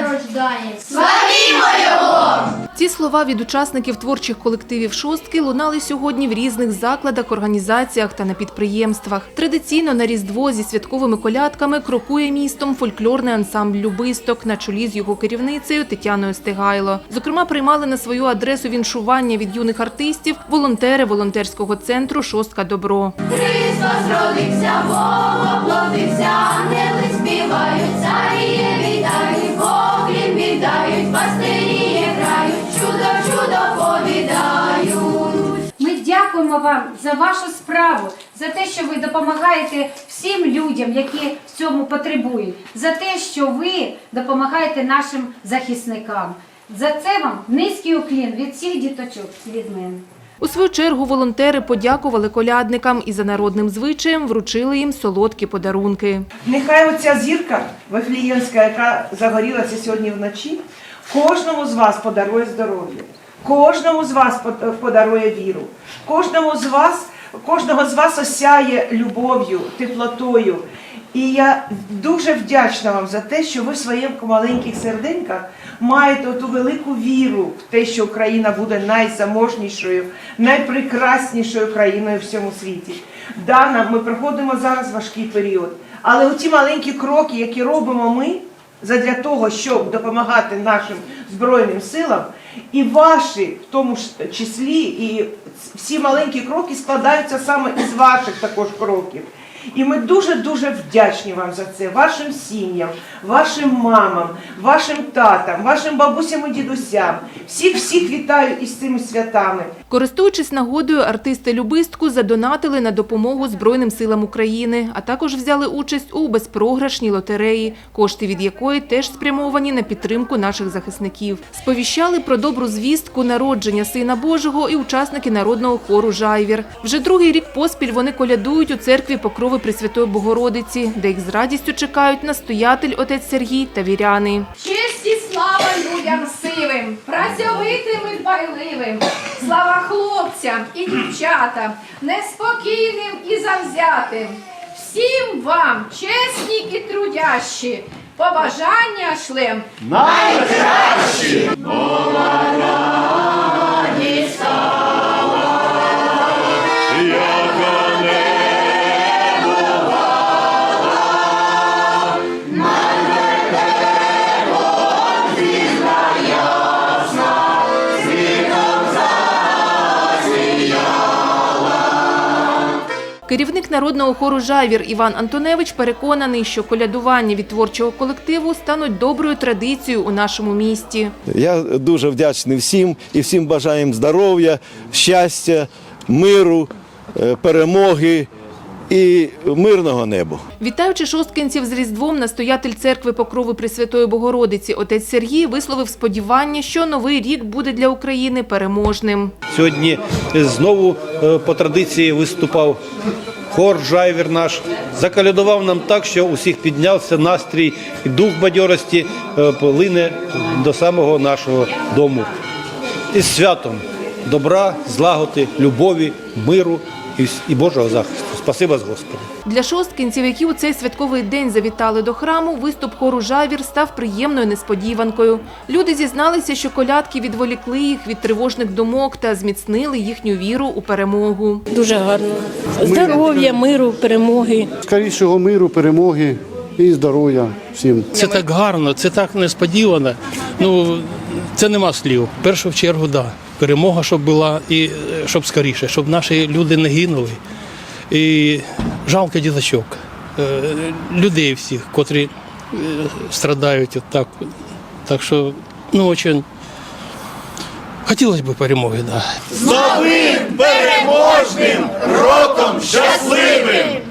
рождає. Ці слова від учасників творчих колективів шостки лунали сьогодні в різних закладах, організаціях та на підприємствах. Традиційно на Різдво зі святковими колядками крокує містом фольклорний ансамбль Любисток на чолі з його керівницею Тетяною Стигайло. Зокрема, приймали на свою адресу віншування від юних артистів волонтери волонтерського центру Шостка Добро. Христос родився, Бог оплодився, ангели співають, царі вітають, Бог їм віддають, пастирі грають, чудо, чудо повідають. Ми дякуємо вам за вашу справу, за те, що ви допомагаєте всім людям, які в цьому потребують, за те, що ви допомагаєте нашим захисникам. За це вам низький уклін від всіх діточок і від мене. У свою чергу волонтери подякували колядникам і за народним звичаєм вручили їм солодкі подарунки. Нехай оця зірка Вифліємська, яка загорілася сьогодні вночі, кожному з вас подарує здоров'я, кожному з вас под- подарує віру, кожному з вас, кожного з вас осяє любов'ю, теплотою. І я дуже вдячна вам за те, що ви в своїх маленьких серденьках маєте ту велику віру в те, що Україна буде найзаможнішою, найпрекраснішою країною в всьому світі. Дана, ми проходимо зараз важкий період. Але оті маленькі кроки, які робимо ми, задля того, щоб допомагати нашим Збройним силам, і ваші, в тому ж числі, і всі маленькі кроки складаються саме із ваших також кроків. І ми дуже-дуже вдячні вам за це, вашим сім'ям, вашим мамам, вашим татам, вашим бабусям і дідусям. Всіх всіх вітаю із цими святами. Користуючись нагодою, артисти Любистку задонатили на допомогу Збройним силам України, а також взяли участь у безпрограшній лотереї, кошти від якої теж спрямовані на підтримку наших захисників. Сповіщали про добру звістку народження Сина Божого і учасники народного хору «Жайвір». Вже другий рік поспіль вони колядують у церкві Покрови Пресвятої Богородиці, де їх з радістю чекають настоятель отець Сергій та віряни. Честь і слава людям сивим, працьовитим і дбайливим, слава хлопцям і дівчатам, неспокійним і завзятим. Всім вам, чесні і трудящі, побажання шлем. Керівник народного хору «Жайвір» Іван Антоневич переконаний, що колядування від творчого колективу стануть доброю традицією у нашому місті. Я дуже вдячний всім і всім бажаємо здоров'я, щастя, миру, е, перемоги і мирного неба. Вітаючи шосткинців з Різдвом, настоятель церкви Покрови Пресвятої Богородиці отець Сергій висловив сподівання, що новий рік буде для України переможним. Сьогодні знову е, по традиції виступав хор жайвер наш. Закалядував нам так, що усіх піднявся настрій і дух бадьорості е, полине до самого нашого дому. Із святом добра, злагоди, любові, миру і Божого захисту. Спасибо з Господа. Для шосткинців, які у цей святковий день завітали до храму, виступ хору «Жавір» став приємною несподіванкою. Люди зізналися, що колядки відволікли їх від тривожних думок та зміцнили їхню віру у перемогу. Дуже гарно. Здоров'я, миру, перемоги. скорішого миру, перемоги і здоров'я всім. Це так гарно, це так несподівано. Ну це нема слів. В першу чергу, да. Перемога, щоб була і е, щоб скоріше, щоб наші люди не гинули. І жалко діточок, е, людей всіх, котрі е, страдають отак. так. Що, ну, очень хотілося б перемоги. Да. З новим переможним роком щасливим!